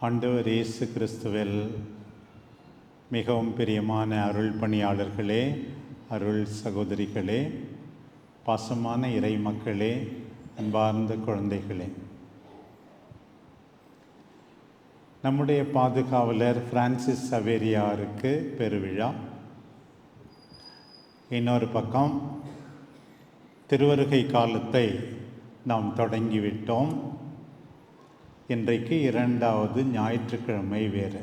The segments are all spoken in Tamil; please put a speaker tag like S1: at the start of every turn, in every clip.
S1: ஆண்டவர் இயேசு கிறிஸ்துவில் மிகவும் பிரியமான அருள் பணியாளர்களே அருள் சகோதரிகளே பாசமான இறை மக்களே அன்பார்ந்த குழந்தைகளே. நம்முடைய பாதுகாவலர் பிரான்சிஸ் சவேரியாருக்கு பெருவிழா. இன்னொரு பக்கம் திருவருகை காலத்தை நாம் தொடங்கிவிட்டோம். இன்றைக்கு இரண்டாவது ஞாயிற்றுக்கிழமை வேறு.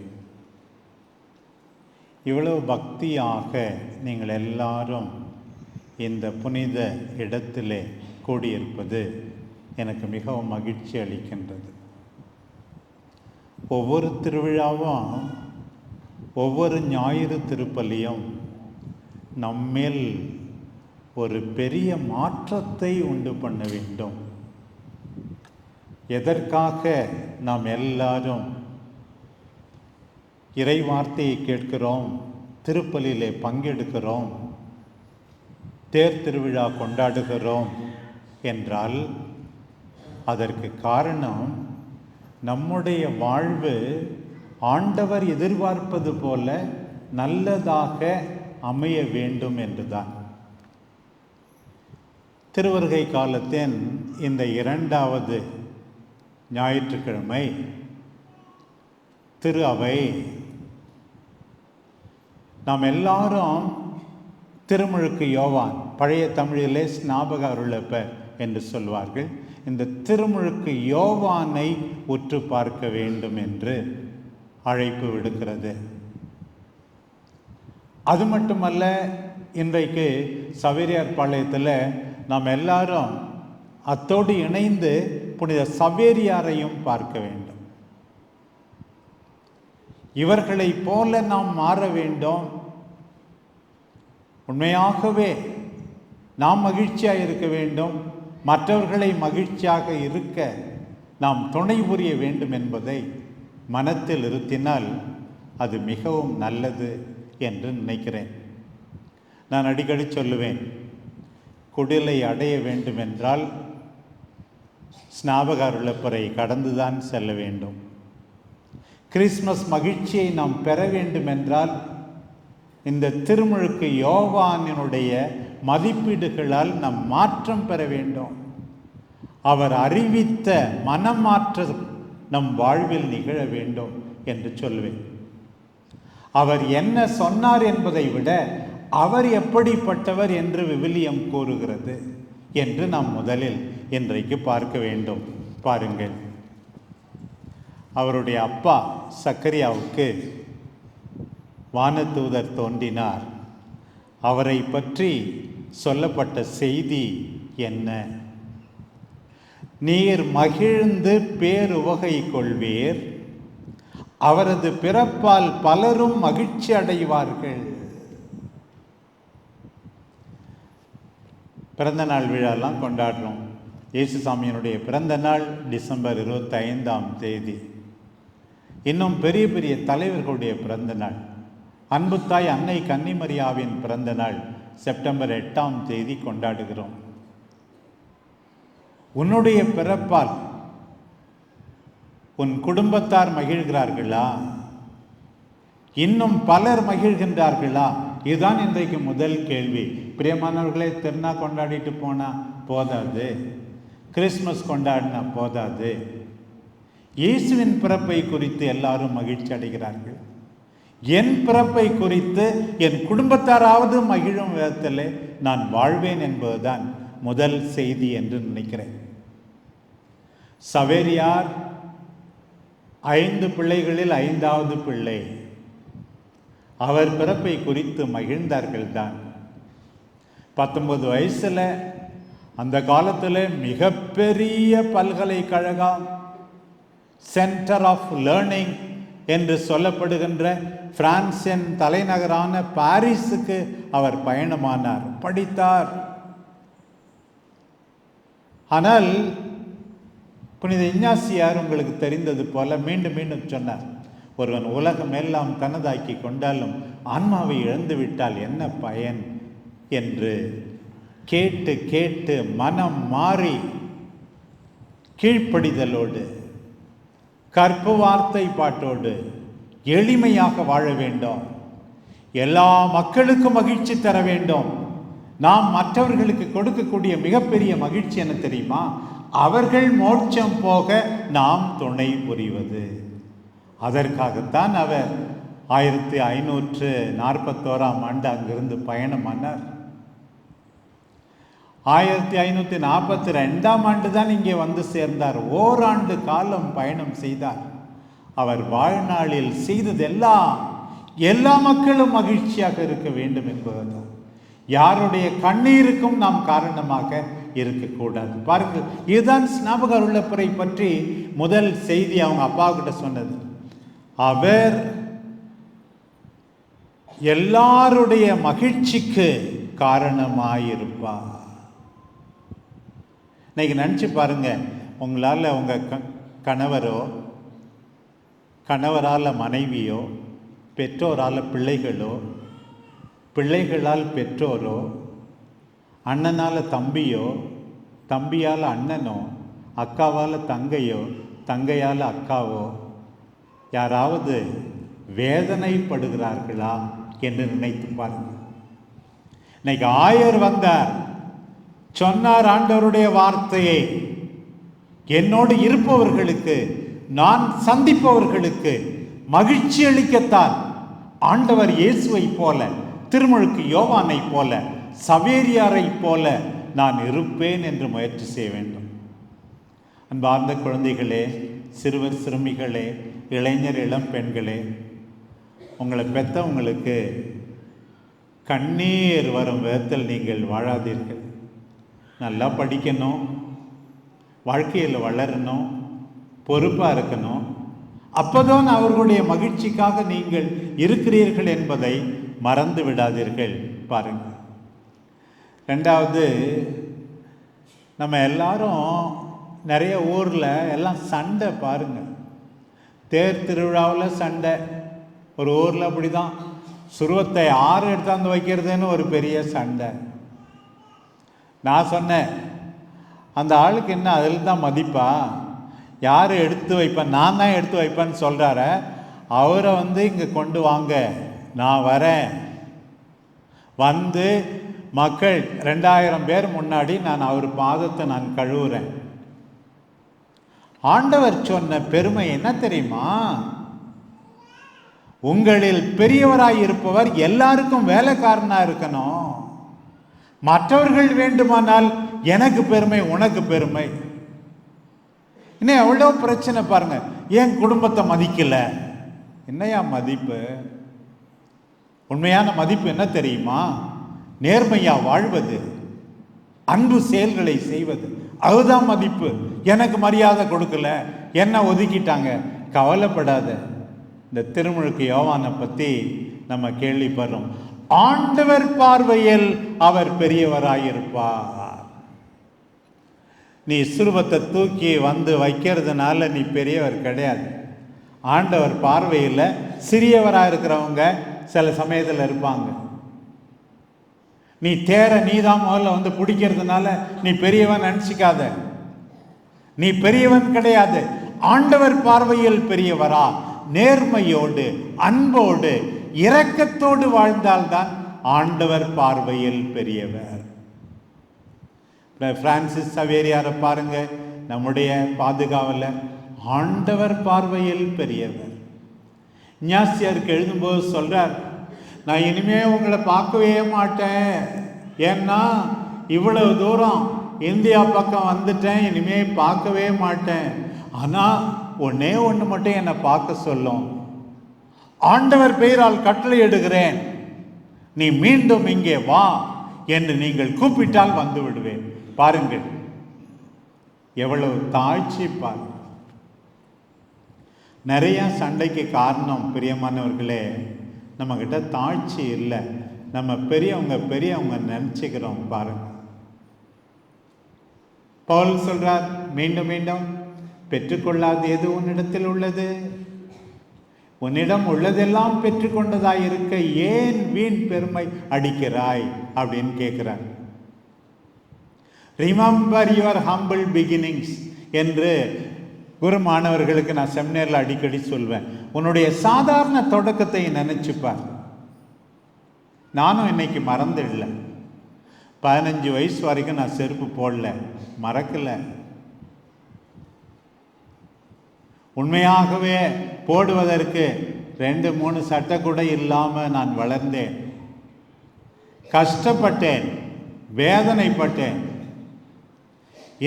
S1: இவ்வளவு பக்தியாக நீங்கள் எல்லாரும் இந்த புனித இடத்திலே கூடியிருப்பது எனக்கு மிகவும் மகிழ்ச்சி அளிக்கின்றது. ஒவ்வொரு திருவிழாவும் ஒவ்வொரு ஞாயிறு திருப்பலியும் நம்மேல் ஒரு பெரிய மாற்றத்தை உண்டு பண்ண வேண்டும். எதற்காக நாம் எல்லாரும் இறை வார்த்தையை கேட்கிறோம் திருப்பலியிலே பங்கெடுக்கிறோம் தேர் திருவிழா கொண்டாடுகிறோம் என்றால் அதற்கு காரணம் நம்முடைய வாழ்வு ஆண்டவர் எதிர்பார்ப்பது போல நல்லதாக அமைய வேண்டும் என்றுதான். திருவருகை காலத்தின் இந்த இரண்டாவது ஞாயிற்றுக்கிழமை திரு அவை நாம் எல்லாரும் திருமுழுக்கு யோவான் பழைய தமிழிலே ஸ்நாபக அருளப்ப என்று சொல்வார்கள். இந்த திருமுழுக்கு யோவானை உற்று பார்க்க வேண்டும் என்று அழைப்பு விடுக்கிறது. அது மட்டுமல்ல இன்றைக்கு சவேரியார் பாளையத்தில் நாம் எல்லாரும் அத்தோடு இணைந்து புனித சவேரியாரையும் பார்க்க வேண்டும். இவர்களைப் போல நாம் மாற வேண்டும். உண்மையாகவே நாம் மகிழ்ச்சியாக இருக்க வேண்டும். மற்றவர்களை மகிழ்ச்சியாக இருக்க நாம் துணை புரிய வேண்டும் என்பதை மனத்தில் இருத்தினால் அது மிகவும் நல்லது என்று நினைக்கிறேன். நான் அடிக்கடி சொல்லுவேன் குடிலை அடைய வேண்டும் என்றால் ஸ்நாபக அருளப்பரை கடந்துதான் செல்ல வேண்டும். கிறிஸ்மஸ் மகிழ்ச்சியை நாம் பெற வேண்டும் என்றால் இந்த திருமுழுக்கு யோவானினுடைய மதிப்பீடுகளால் நாம் மாற்றம் பெற வேண்டும். அவர் அறிவித்த மனமாற்றம் நம் வாழ்வில் நிகழ வேண்டும் என்று சொல்வேன். அவர் என்ன சொன்னார் என்பதை விட அவர் எப்படிப்பட்டவர் என்று விவிலியம் கூறுகிறது. என்று நாம் முதலில் இன்றைக்கு பார்க்க வேண்டும். பாருங்கள். அவருடைய அப்பா சக்கரியாவுக்கு வானதூதர் தோன்றினார். அவரை பற்றி சொல்லப்பட்ட செய்தி என்ன? நீர் மகிழ்ந்து பேருவகை கொள்வீர். அவரது பிறப்பால் பலரும் மகிழ்ச்சி அடைவார்கள் பிறந்த நாள் விழாலாம் கொண்டாடுறோம். இயேசுசாமியினுடைய பிறந்த நாள் டிசம்பர் இருபத்தி ஐந்தாம் தேதி. இன்னும் பெரிய பெரிய தலைவர்களுடைய பிறந்த நாள். அன்புத்தாய் அன்னை கன்னிமரியாவின் பிறந்த நாள் செப்டம்பர் எட்டாம் தேதி கொண்டாடுகிறோம். உன்னுடைய பிறப்பால் உன் குடும்பத்தார் மகிழ்கிறார்களா? இன்னும் பலர் மகிழ்கின்றார்களா? இதுதான் இன்றைக்கு முதல் கேள்வி. பிரியமானவர்களே திருநா கொண்டாடிட்டு போனால் போதாது. கிறிஸ்மஸ் கொண்டாடினா போதாது. இயேசுவின் பிறப்பை குறித்து எல்லாரும் மகிழ்ச்சி அடைகிறார்கள். என் பிறப்பை குறித்து என் குடும்பத்தாராவது மகிழும் விதத்தில் நான் வாழ்வேன் என்பதுதான் முதல் செய்தி என்று நினைக்கிறேன். சவேரியார் ஐந்து பிள்ளைகளில் ஐந்தாவது பிள்ளை. அவர் பிறப்பை குறித்து மகிழ்ந்தார்கள் தான் பத்தொன்பது வயசில் அந்த காலத்தில் மிகப்பெரிய பல்கலைக்கழகம் சென்டர் ஆஃப் லேர்னிங் என்று சொல்லப்படுகின்ற பிரான்சின் தலைநகரான பாரிஸுக்கு அவர் பயணமானார் படித்தார். ஆனால் புனித இஞ்ஞாசியார் உங்களுக்கு தெரிந்தது போல மீண்டும் மீண்டும் சொன்னார் ஒருவன் உலகம் எல்லாம் தனதாக்கி கொண்டாலும் ஆன்மாவை இழந்துவிட்டால் என்ன பயன்? என்று கேட்டு கேட்டு மனம் மாறி கீழ்ப்படிதலோடு கற்பு வார்த்தை பாட்டோடு எளிமையாக வாழ வேண்டும். எல்லா மக்களுக்கும் மகிழ்ச்சி தர வேண்டும். நாம் மற்றவர்களுக்கு கொடுக்கக்கூடிய மிகப்பெரிய மகிழ்ச்சி என்ன தெரியுமா? அவர்கள் மோட்சம் போக நாம் துணை புரிவது. அதற்காகத்தான் அவர் ஆயிரத்தி ஐநூற்று நாற்பத்தோராம் ஆண்டு அங்கிருந்து பயணமானார். ஆயிரத்தி ஐநூற்றி நாற்பத்தி ரெண்டாம் ஆண்டு தான் இங்கே வந்து சேர்ந்தார். ஓராண்டு காலம் பயணம் செய்தார். அவர் வாழ்நாளில் செய்ததெல்லாம் எல்லா மக்களும் மகிழ்ச்சியாக இருக்க வேண்டும் என்பதுதான். யாருடைய கண்ணீருக்கும் நாம் காரணமாக இருக்கக்கூடாது. பாருங்கள் இதுதான் ஸ்நாபக அருளப்பரை பற்றி முதல் செய்தி அவங்க அப்பா கிட்ட சொன்னது. அவர் எல்லாருடைய மகிழ்ச்சிக்கு காரணமாயிருப்பார். இன்னைக்கு நினச்சி பாருங்க உங்களால் உங்கள் க கணவரோ கணவரால் மனைவியோ பெற்றோரால் பிள்ளைகளோ பிள்ளைகளால் பெற்றோரோ அண்ணனால் தம்பியோ தம்பியால் அண்ணனோ அக்காவால் தங்கையோ தங்கையால் அக்காவோ யாராவது வேதனைப்படுகிறார்களா என்று நினைத்து பாருங்கள் இன்னைக்கு ஆயர் வந்தார். சொன்னார் ஆண்டவருடைய வார்த்தையை என்னோடு இருப்பவர்களுக்கு நான் சந்திப்பவர்களுக்கு மகிழ்ச்சி அளிக்கத்தான். ஆண்டவர் இயேசுவை போல திருமுழுக்கு யோவானை போல சவேரியாரை போல நான் இருப்பேன் என்று முயற்சி செய்ய வேண்டும். அன்பார்ந்த குழந்தைகளே சிறுவர் சிறுமிகளே இளைஞர் இளம் பெண்களே உங்களை பெற்றவங்களுக்கு கண்ணீர் வரும் விதத்தில் நீங்கள் வாழாதீர்கள். நல்லா படிக்கணும் வாழ்க்கையில் வளரணும் பொறுப்பாக இருக்கணும். அப்போதான் அவர்களுடைய மகிழ்ச்சிக்காக நீங்கள் இருக்கிறீர்கள் என்பதை மறந்து விடாதீர்கள் பாருங்கள் ரெண்டாவது நம்ம எல்லாரும் நிறைய ஊரில் எல்லாம் சண்டை பாருங்கள் தேர் திருவிழாவில் சண்டை. ஒரு ஊரில் அப்படி தான் சுருவத்தை ஆறு எடுத்தாந்து வைக்கிறதுன்னு ஒரு பெரிய சண்டை. நான் சொன்னேன் அந்த ஆளுக்கு என்ன அதில் தான் மதிப்பா? யார் எடுத்து வைப்பேன் நான் தான் எடுத்து வைப்பேன்னு சொல்கிறார அவரை வந்து இங்கே கொண்டு வாங்க. நான் வரேன். வந்து மக்கள் ரெண்டாயிரம் பேர் முன்னாடி நான் அவர் பாதத்தை நான் கழுவுறேன். ஆண்டவர் சொன்ன பெருமை என்ன தெரியுமா? உங்களில் பெரியவராய் இருப்பவர் எல்லாருக்கும் வேலைக்காரனாக இருக்கணும். மற்றவர்கள் வேண்டுமானால் எனக்கு பெருமை உனக்கு பெருமை. இன்னும் எவ்வளோ பிரச்சனை பாருங்க. ஏன் குடும்பத்தை மதிக்கல. என்னையா மதிப்பு? உண்மையான மதிப்பு என்ன தெரியுமா? நேர்மையா வாழ்வது அன்பு செயல்களை செய்வது. அதுதான் மதிப்பு. எனக்கு மரியாதை கொடுக்கல. என்ன ஒதுக்கிட்டாங்க. கவலைப்படாத. இந்த திருமுழுக்கு யோவானை பற்றி நம்ம கேள்விப்படுறோம். ஆண்டவர் பார்வையில் அவர் பெரியவராயிருப்பார். நீ சுருபத்தை தூக்கி வந்து வைக்கிறதுனால நீ பெரியவர் கிடையாது. ஆண்டவர் பார்வையில் சிறியவராக இருக்கிறவங்க சில சமயத்தில் இருப்பாங்க. நீ தேர நீ தான் முதல்ல வந்து பிடிக்கிறதுனால நீ பெரியவன் நினச்சிக்காத. நீ பெரியவன் கிடையாது. ஆண்டவர் பார்வையில் பெரியவரா. நேர்மையோடு அன்போடு இரக்கத்தோடு வாழ்ந்தால்தான் ஆண்டவர் பார்வையில் பெரியவர். பிரான்சிஸ் சவேரியாரை பாருங்க. நம்முடைய பாதுகாவல ஆண்டவர் பார்வையில் பெரியவர். ஞாசியாருக்கு எழுதும்போது சொல்றார் நான் இனிமே உங்களை பார்க்கவே மாட்டேன். ஏன்னா இவ்வளவு தூரம் இந்தியா பக்கம் வந்துட்டேன் இனிமே பார்க்கவே மாட்டேன். ஆனால் ஒன்னே ஒன்று மட்டும் என்னை பார்க்க சொல்லும். ஆண்டவர் பெயரால் கட்டளை எடுகிறேன் நீ மீண்டும் இங்கே வா என்று நீங்கள் கூப்பிட்டால் வந்து விடுவேன். பாருங்கள். எவ்வளவு தாழ்ச்சி பாருங்கள். நிறைய சண்டைக்கு காரணம் பிரியமானவர்களே நம்மக்கிட்ட தாழ்ச்சி இல்லை. நம்ம பெரியவங்க பெரியவங்க நினச்சிக்கிறோம் பாருங்க. பவுல் சொல்கிறார் மீண்டும் மீண்டும் பெற்றுக்கொள்ளாது எது உன்னிடத்தில் உள்ளது? உன்னிடம் உள்ளதெல்லாம் பெற்றுக்கொண்டதாய் இருக்க ஏன் வீண் பெருமை அடிக்கிறாய்? அப்படின்னு கேட்குறார் ரிமம்பர் யுவர் ஹம்பிள் பிகினிங்ஸ் என்று குரு மாணவர்களுக்கு நான் செமினேரில் அடிக்கடி சொல்வேன் உன்னுடைய சாதாரண தொடக்கத்தை நினைச்சுப்பார் நானும் இன்னைக்கு இல்லை பதினஞ்சு வயசு வரைக்கும் நான் செருப்பு போடல மறக்கலை. உண்மையாகவே போடுவதற்கு ரெண்டு மூணு சட்டை கூட இல்லாமல் நான் வளர்ந்தேன். கஷ்டப்பட்டேன் வேதனைப்பட்டேன்.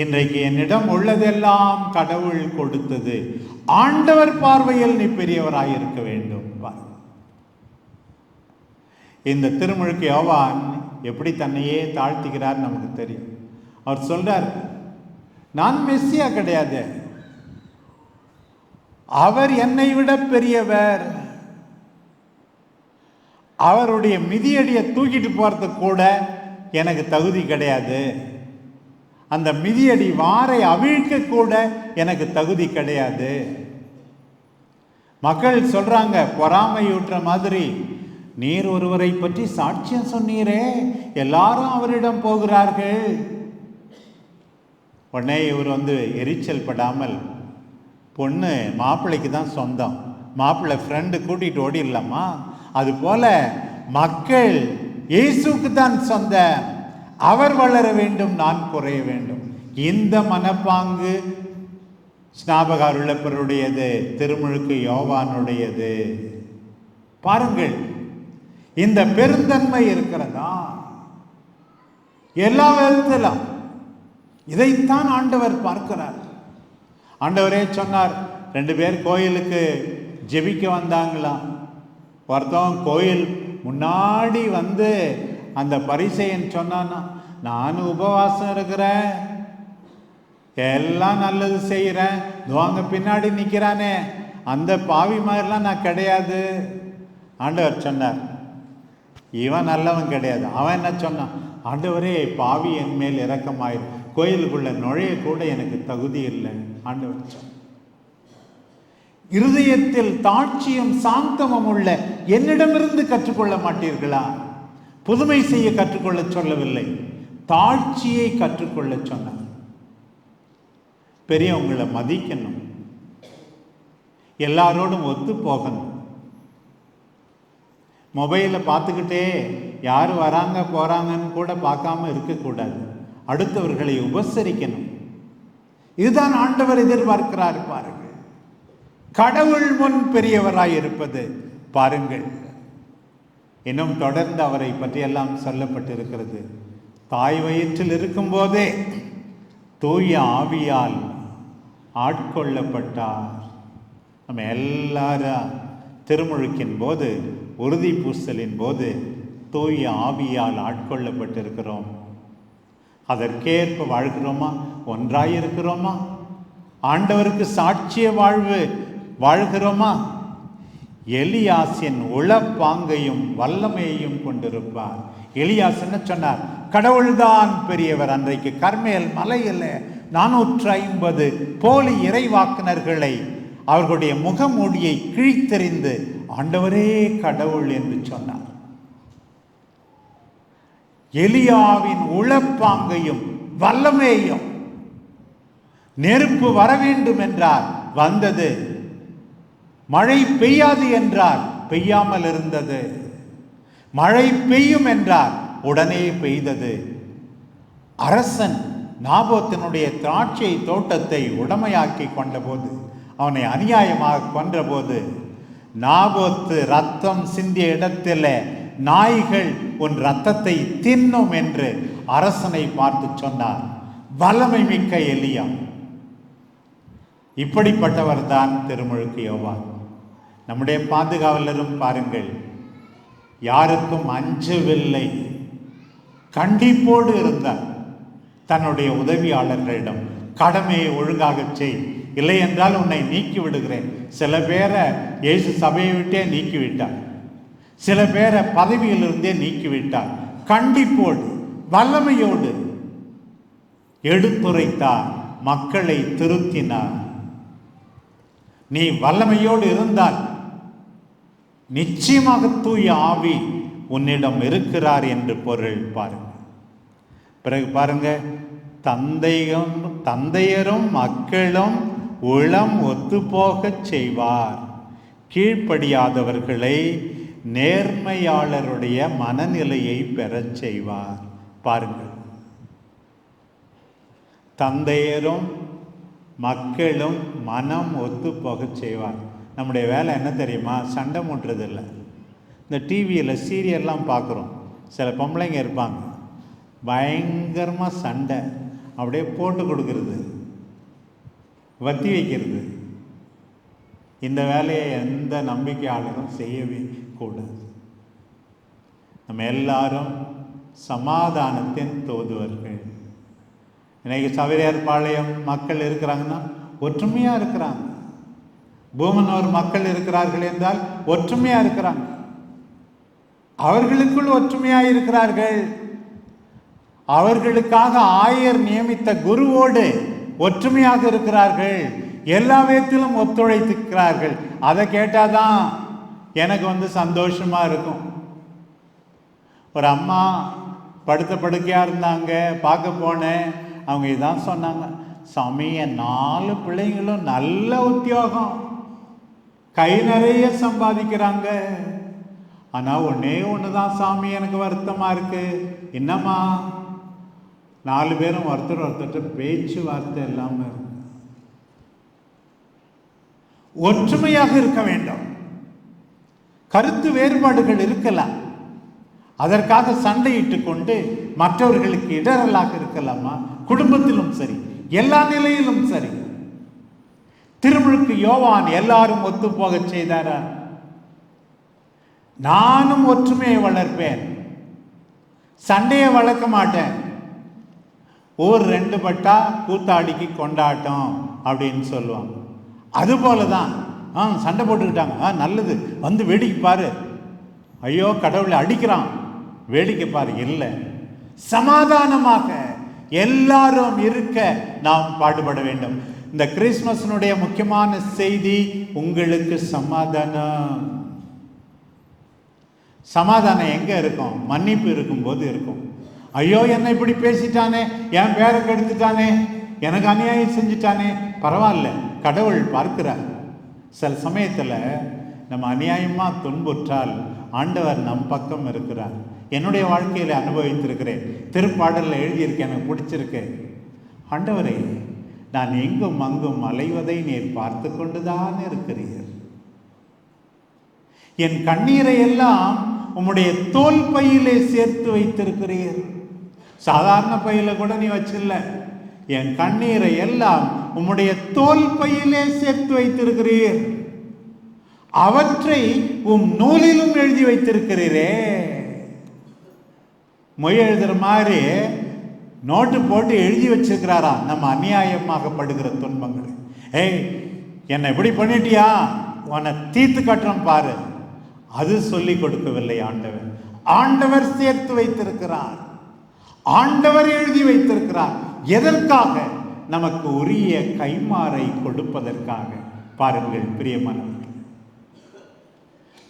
S1: இன்றைக்கு என்னிடம் உள்ளதெல்லாம் கடவுள் கொடுத்தது. ஆண்டவர் பார்வையில் நீ பெரியவராயிருக்க வேண்டும். இந்த திருமுழுக்கு யோவான் எப்படி தன்னையே தாழ்த்துகிறார் நமக்கு தெரியும். அவர் சொல்றார் நான் மெஸ்ஸியா கிடையாது. அவர் என்னை விட பெரியவர். அவருடைய மிதியடியை தூக்கிட்டு போறதுக்கு கூட எனக்கு தகுதி கிடையாது. அந்த மிதியடி வாரை அவிழ்க்க கூட எனக்கு தகுதி கிடையாது. மக்கள் சொல்றாங்க பொறாமையூட்டுற மாதிரி. நீர் ஒருவரை பற்றி சாட்சியம் சொன்னீரே எல்லாரும் அவரிடம் போகிறார்கள். உடனே இவர் வந்து எரிச்சல் படாமல் பொண்ணு மாப்பிள்ளைக்கு தான் சொந்தம். மாப்பிள்ளை ஃப்ரெண்டு கூட்டிகிட்டு ஓடிடலாமா? அது போல மக்கள் இயேசுக்கு தான் சொந்த அவர் வளர வேண்டும் நான் குறைய வேண்டும். இந்த மனப்பாங்கு ஸ்நாபக உள்ளப்பருடையது திருமுழுக்கு யோவானுடையது. பாருங்கள் இந்த பெருந்தன்மை இருக்கிறதா? எல்லா விதத்திலும். இதைத்தான் ஆண்டவர் பார்க்கிறார். ஆண்டவரே சொன்னார் ரெண்டு பேர் கோயிலுக்கு ஜெபிக்க வந்தாங்களாம். ஒருத்தவன் கோயில் முன்னாடி வந்து அந்த பரிசையன் சொன்னான்னா நானும் உபவாசம் இருக்கிறேன். எல்லாம் நல்லது செய்கிறேன் துவாங்க பின்னாடி நிற்கிறானே அந்த பாவி மாதிரிலாம் நான் கிடையாது. ஆண்டவர் சொன்னார். இவன் நல்லவன் கிடையாது. அவன் என்ன சொன்னான்? ஆண்டவரே பாவி என் மேல் இறக்கமாயிரு கோயிலுக்குள்ள நுழைய கூட எனக்கு தகுதி இல்லை. ஆண்டவர் சொன்னார். இருதயத்தில் தாட்சியும் சாந்தமும் உள்ள என்னிடமிருந்து கற்றுக்கொள்ள மாட்டீர்களா? புதுமை செய்ய கற்றுக்கொள்ள சொல்லவில்லை. தாழ்ச்சியை கற்றுக்கொள்ள சொன்னார். பெரியவங்களை மதிக்கணும். எல்லாரோடும் ஒத்து போகணும். மொபைலை பார்த்துக்கிட்டே யார் வராங்க போகிறாங்கன்னு கூட பார்க்காம இருக்கக்கூடாது. அடுத்தவர்களை உபசரிக்கணும். இதுதான் ஆண்டவர் எதிர்பார்க்கிறார் பாருங்கள். கடவுள் முன் பெரியவராய் இருப்பது பாருங்கள். இன்னும் தொடர்ந்து அவரை பற்றியெல்லாம் சொல்லப்பட்டிருக்கிறது. தாய் வயிற்றில் இருக்கும்போதே தூய ஆவியால் ஆட்கொள்ளப்பட்டார். நம்ம எல்லாரும் திருமுழுக்கின் போது உறுதி பூசலின் போது தூய ஆவியால் ஆட்கொள்ளப்பட்டிருக்கிறோம். அதற்கேற்ப வாழ்கிறோமா? ஒன்றாயிருக்கிறோமா? ஆண்டவருக்கு சாட்சிய வாழ்வு வாழ்கிறோமா? எலியாசின் உளப்பாங்கையும் வல்லமையையும் கொண்டிருப்பார். எலியாஸ் என்ன சொன்னார்? கடவுள்தான் பெரியவர் அன்றைக்கு. கர்மேல் மலையில் நானூற்று ஐம்பது போலி இறைவாக்குனர்களை அவர்களுடைய முகமூடியை கிழித்தெறிந்து ஆண்டவரே கடவுள் என்று சொன்னார். எலியாவின் உளப்பாங்கையும் வல்லமேயும் நெருப்பு வர வேண்டும் என்றார். வந்தது மழை பெய்யாது என்றார் பெய்யாமல் இருந்தது. மழை பெய்யும் என்றார் உடனே பெய்தது. அரசன் நாபோத்தினுடைய திராட்சை தோட்டத்தை உடமையாக்கி கொண்டபோது அவனை அநியாயமாக கொன்றபோது நாபோத்து ரத்தம் சிந்திய இடத்தில் நாய்கள் உன் ரத்தத்தை தின்னும் என்று அரசனை பார்த்து சொன்னார். வல்லமை மிக்க எலியா. இப்படிப்பட்டவர் தான் திருமுழுக்கு யோவான். நம்முடைய பாதுகாவலரும் பாருங்கள். யாருக்கும் அஞ்சவில்லை. கண்டிப்போடு இருந்தார். தன்னுடைய உதவியாளர்களிடம் கடமையை ஒழுங்காக செய். இல்லை என்றால் உன்னை நீக்கி விடுகிறேன் சில பேரை இயேசு சபையை விட்டே நீக்கிவிட்டார். சில பேரை பதவியிலிருந்தே நீக்கிவிட்டார். கண்டிப்போடு வல்லமையோடு எடுத்துரைத்தார். மக்களை திருத்தினார். நீ வல்லமையோடு இருந்தால் நிச்சயமாக தூய ஆவி உன்னிடம் இருக்கிறார் என்று பொருள் பாருங்க. பிறகு பாருங்க தந்தையும் தந்தையரும் மக்களும் உளம் ஒத்துப்போகச் செய்வார். கீழ்ப்படியாதவர்களை நேர்மையாளருடைய மனநிலையை பெறச் செய்வார். பாருங்கள். தந்தையரும் மக்களும் மனம் ஒத்து போகச் செய்வார். நம்முடைய வேலை என்ன தெரியுமா? சண்டை மூட்டுறது இல்லை. இந்த டிவியில் சீரியல்லாம் பார்க்குறோம் சில பொம்பளைங்க இருப்பாங்க. பயங்கரமாக சண்டை. அப்படியே போட்டு கொடுக்கறது. வத்தி வைக்கிறது. இந்த வேலையை எந்த நம்பிக்கையாளரும் செய்யவே கூடாது. நம்ம எல்லாரும் சமாதானத்தின் தோதுவர்கள். இன்றைக்கி சவரியார் பாளையம் மக்கள் இருக்கிறாங்கன்னா ஒற்றுமையாக இருக்கிறாங்க. பூமனோர் மக்கள் இருக்கிறார்கள் என்றால் ஒற்றுமையாக இருக்கிறாங்க. அவர்களுக்குள் ஒற்றுமையாக இருக்கிறார்கள். அவர்களுக்காக ஆயர் நியமித்த குருவோடு ஒற்றுமையாக இருக்கிறார்கள். எல்லா விதத்திலும் ஒத்துழைத்திருக்கிறார்கள். அதை கேட்டாதான் எனக்கு வந்து சந்தோஷமா இருக்கும். ஒரு அம்மா படுத்த படுக்கையா இருந்தாங்க பார்க்க போனேன். அவங்க இதான் சொன்னாங்க சாமி என் நாலு பிள்ளைங்களும் நல்ல உத்தியோகம். கை நிறைய சம்பாதிக்கிறாங்க. ஆனால் ஒன்னே ஒன்று தான் சாமி எனக்கு வருத்தமாக இருக்கு. என்னம்மா? நாலு பேரும் ஒருத்தர் ஒருத்தர் பேச்சுவார்த்தை இல்லாமல் இருக்கு. ஒற்றுமையாக இருக்க வேண்டும். கருத்து வேறுபாடுகள் இருக்கலாம். அதற்காக சண்டையிட்டு கொண்டு மற்றவர்களுக்கு இடரலாக இருக்கலாமா? குடும்பத்திலும் சரி எல்லா நிலையிலும் சரி. திருமுழுக்கு யோவான் எல்லாரும் ஒத்து போகச் செய்தாரா? நானும் ஒற்றுமையை வளர்ப்பேன். சண்டையை வளர்க்க மாட்டேன். ஊர் ரெண்டு பட்டா கூத்தாடிக்கு கொண்டாட்டம் அப்படின்னு சொல்லுவாங்க. அது போல தான் ஆ சண்டை போட்டுக்கிட்டாங்க. ஆ நல்லது. வந்து வேடிக்கை பாரு. ஐயோ கடவுளை அடிக்கிறான். வேடிக்கை பாரு. இல்லை. சமாதானமாக எல்லாரும் இருக்க நாம் பாடுபட வேண்டும். இந்த கிறிஸ்மஸினுடைய முக்கியமான செய்தி உங்களுக்கு சமாதானம். சமாதானம் எங்கே இருக்கும்? மன்னிப்பு இருக்கும்போது இருக்கும். ஐயோ என்னை இப்படி பேசிட்டானே? என் பேரை கெடுத்துட்டானே? எனக்கு அநியாயம் செஞ்சுட்டானே? பரவாயில்ல கடவுள் பார்க்கிறார். சில சமயத்தில் நம்ம அநியாயமாக துன்புற்றால் ஆண்டவர் நம் பக்கம் இருக்கிறார். என்னுடைய வாழ்க்கையில் அனுபவித்திருக்கிறேன். திருப்பாடலில் எழுதியிருக்கேன் எனக்கு பிடிச்சிருக்கு. ஆண்டவரே நான் எங்கும் அங்கும் அலைவதை நீர் பார்த்து கொண்டுதான் இருக்கிறீர். என் கண்ணீரை எல்லாம் உம்முடைய தோல் பையிலே சேர்த்து வைத்திருக்கிறீர். சாதாரண பையில கூட நீ வச்சில்ல. என் கண்ணீரை எல்லாம் உம்முடைய தோல் பையிலே சேர்த்து வைத்திருக்கிறீர். அவற்றை உம் நூலிலும் எழுதி வைத்திருக்கிறீரே. மொழி எழுதுற மாதிரி நோட்டு போட்டு எழுதி வச்சிருக்கிறாரா? நம்ம அநியாயமாகப்படுகிற துன்பங்கள். ஏய் என்னை இப்படி பண்ணிட்டியா? உன்னை தீர்த்து கட்டுறோம் பாரு. அது சொல்லி கொடுக்கவில்லை ஆண்டவர். ஆண்டவர் சேர்த்து வைத்திருக்கிறார். ஆண்டவர் எழுதி வைத்திருக்கிறார். எதற்காக? நமக்கு உரிய கைமாறை கொடுப்பதற்காக. பாருங்கள் பிரியமானவர்கள்.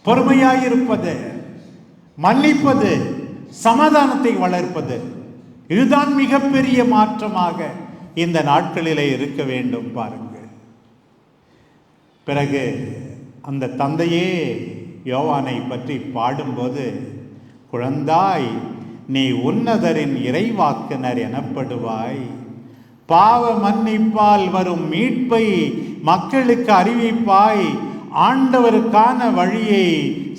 S1: பொறுமையாயிருப்பது மன்னிப்பது சமாதானத்தை வளர்ப்பது இதுதான் மிகப்பெரிய மாற்றமாக இந்த நாட்களிலே இருக்க வேண்டும் பாருங்கள். பிறகு அந்த தந்தையே யோவானை பற்றி பாடும்போது குழந்தாய் நீ உன்னதரின் இறைவாக்கினர் எனப்படுவாய். பாவ மன்னிப்பால் வரும் மீட்பை மக்களுக்கு அறிவிப்பாய். ஆண்டவருக்கான வழியை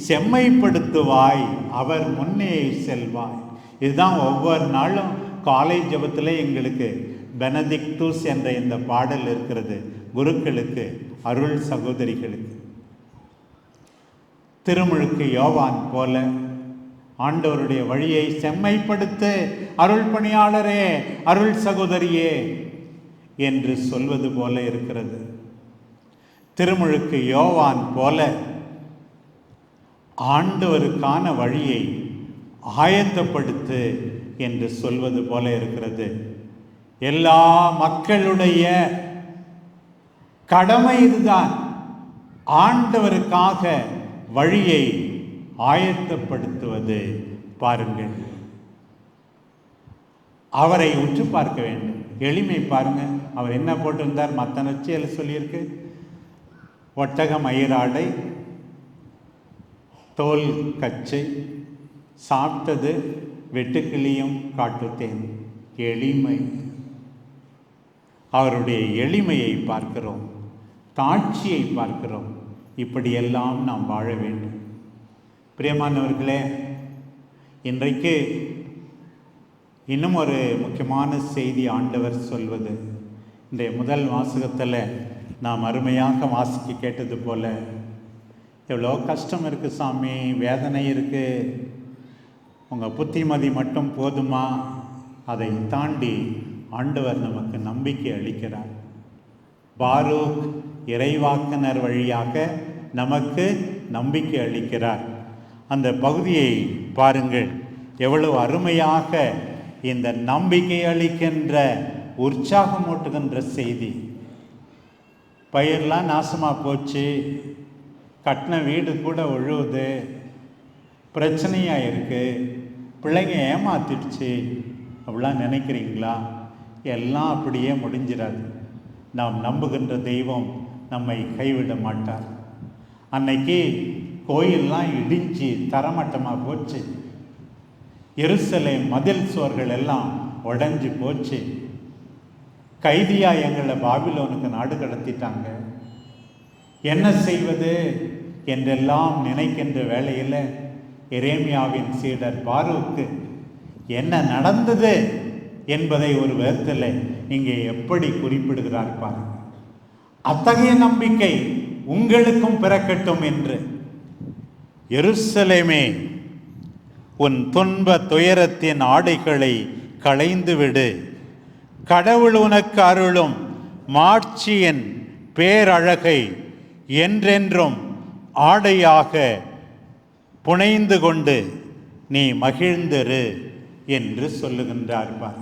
S1: செம்மைப்படுத்துவாய். அவர் முன்னே செல்வாய். இதுதான் ஒவ்வொரு நாளும் காலை ஜபத்தில் எங்களுக்கு பெனதிக்டூஸ் என்ற இந்த பாடல் இருக்கிறது குருக்களுக்கு அருள் சகோதரிகளுக்கு. திருமுழுக்கு யோவான் போல ஆண்டவருடைய வழியை செம்மைப்படுத்த அருள் பணியாளரே அருள் சகோதரியே என்று சொல்வது போல இருக்கிறது. திருமுழுக்கு யோவான் போல ஆண்டவருக்கான வழியை ஆயத்தப்படுத்து என்று சொல்வது போல இருக்கிறது. எல்லா மக்களுடைய கடமை இதுதான். ஆண்டவருக்காக வழியை ஆயத்தப்படுத்துவது. பாருங்கள். அவரை உற்று பார்க்க வேண்டும். எளிமை பாருங்க. அவர் என்ன போட்டிருந்தார்? மற்ற நச்சியில் சொல்லியிருக்கு. ஒட்டக மயிராடை தோல் கச்சை சாப்பிட்டது வெட்டுக்கிளியும் காட்டுத்தேன் எளிமை. அவருடைய எளிமையை பார்க்கிறோம் தாட்சியை பார்க்கிறோம். இப்படியெல்லாம் நாம் வாழ வேண்டும். பிரியமானவர்களே இன்றைக்கு இன்னும் ஒரு முக்கியமான செய்தி ஆண்டவர் சொல்வது. இந்த முதல் வாசகத்தில் நாம் அருமையாக வாசிக்க கேட்டது போல எவ்வளோ கஷ்டம் இருக்குது சாமி வேதனை இருக்குது உங்கள் புத்திமதி மட்டும் போதுமா? அதை தாண்டி ஆண்டவர் நமக்கு நம்பிக்கை அளிக்கிறார். பாரூக் இறைவாக்கினர் வழியாக நமக்கு நம்பிக்கை அளிக்கிறார். அந்த பகுதியை பாருங்கள். எவ்வளவு அருமையாக இந்த நம்பிக்கை அளிக்கின்ற உற்சாகமூட்டுகின்ற செய்தி. பயிரெலாம் நாசமாக போச்சு. கட்டின வீடு கூட உழுவுது பிரச்சனையாக இருக்குது பிள்ளைங்க ஏமாத்திடுச்சு அப்படிலாம் நினைக்கிறீங்களா? எல்லாம் அப்படியே முடிஞ்சிடாது. நாம் நம்புகின்ற தெய்வம் நம்மை கைவிட மாட்டார். அன்னைக்கு கோயிலெலாம் இடிஞ்சு தரமட்டமாக போச்சு. எருசலை மதில் சுவர்கள் எல்லாம் உடஞ்சி போச்சு. கைதியா எங்களை பாபிலோனுக்கு நாடு கடத்திட்டாங்க. என்ன செய்வது? என்றெல்லாம் நினைக்கின்ற வேலையில் எரேமியாவின் சீடர் பாரூக்கு என்ன நடந்தது? என்பதை ஒரு விதத்தில் இங்கே எப்படி குறிப்பிடுகிறார் பாருங்கள் அத்தகைய நம்பிக்கை உங்களுக்கும் பிறக்கட்டும் என்று எருசலேமே உன் துன்ப துயரத்தின் ஆடைகளை களைந்துவிடு. கடவுள் உனக்கு அருளும் மாட்சியின் பேரழகை என்றென்றும் ஆடையாக புனைந்து கொண்டு நீ மகிழ்ந்திரு என்று சொல்லுகின்றார் பார்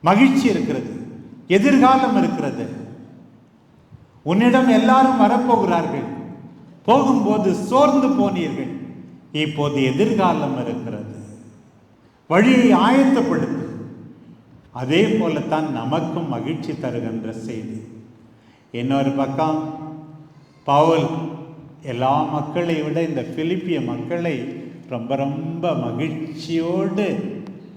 S1: மகிழ்ச்சி இருக்கிறது எதிர்காலம் இருக்கிறது. உன்னிடம் எல்லாரும் வரப்போகிறார்கள். போகும்போது சோர்ந்து போனீர்கள். இப்போது எதிர்காலம் இருக்கிறது. வழியை ஆயத்தப்படுத்து. அதே போலத்தான் நமக்கும் மகிழ்ச்சி தருகின்ற செய்தி. இன்னொரு பக்கம் பவுல் எல்லா மக்களை விட இந்த பிலிப்பிய மக்களை ரொம்ப ரொம்ப மகிழ்ச்சியோடு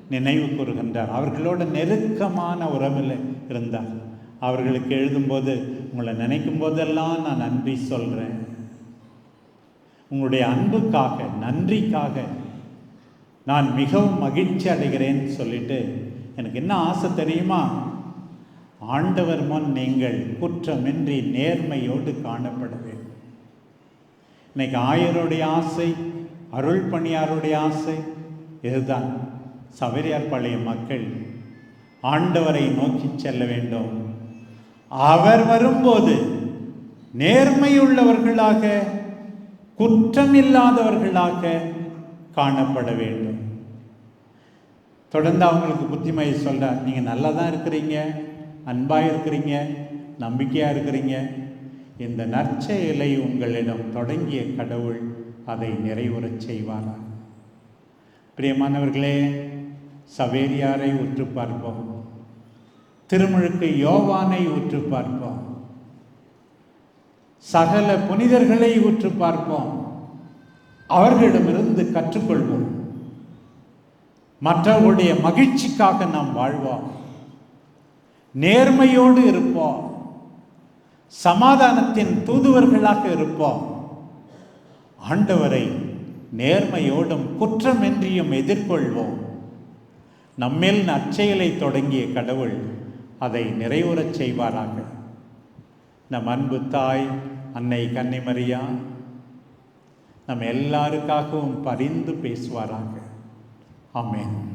S1: நினைவு கூறுகின்றார். அவர்களோட நெருக்கமான உறவில் இருந்தார். அவர்களுக்கு எழுதும்போது உங்களை நினைக்கும் போதெல்லாம் நான் நன்றி சொல்கிறேன் உங்களுடைய அன்புக்காக நன்றிக்காக நான் மிகவும் மகிழ்ச்சி அடைகிறேன்னு சொல்லிட்டு எனக்கு என்ன ஆசை தெரியுமா? ஆண்டவர் முன் நீங்கள் குற்றமின்றி நேர்மையோடு காணப்பட வேண்டும். இன்னைக்கு ஆயருடைய ஆசை அருள் பணியாருடைய ஆசை இதுதான். சவரியார் பழைய மக்கள் ஆண்டவரை நோக்கி செல்ல வேண்டும். அவர் வரும்போது நேர்மையுள்ளவர்களாக குற்றமில்லாதவர்களாக காணப்பட வேண்டும். தொடர்ந்து அவங்களுக்கு புத்திமையை சொல்கிறார் நீங்கள் நல்லா தான் இருக்கிறீங்க அன்பாக இருக்கிறீங்க நம்பிக்கையாக இருக்கிறீங்க இந்த நற்செயலை உங்களிடம் தொடங்கிய கடவுள் அதை நிறைவுறச் செய்வாரா பிரியமானவர்களே சவேரியாரை உற்று பார்ப்போம். திருமுழுக்கு யோவானை உற்று பார்ப்போம். சகல புனிதர்களை உற்று பார்ப்போம். அவர்களிடமிருந்து கற்றுக்கொள்வோம். மற்றவர்களுடைய மகிழ்ச்சிக்காக நாம் வாழ்வோம். நேர்மையோடு இருப்போம். சமாதானத்தின் தூதுவர்களாக இருப்போம். ஆண்டவரை நேர்மையோடும் குற்றமின்றியும் எதிர்கொள்வோம். நம்மில் நற்செயலை தொடங்கிய கடவுள் அதை நிறைவுறச் செய்வாராக. நம் அன்பு தாய் அன்னை கன்னிமரியா நம் எல்லாருக்காகவும் பரிந்து பேசுவாராக. ஆமென்.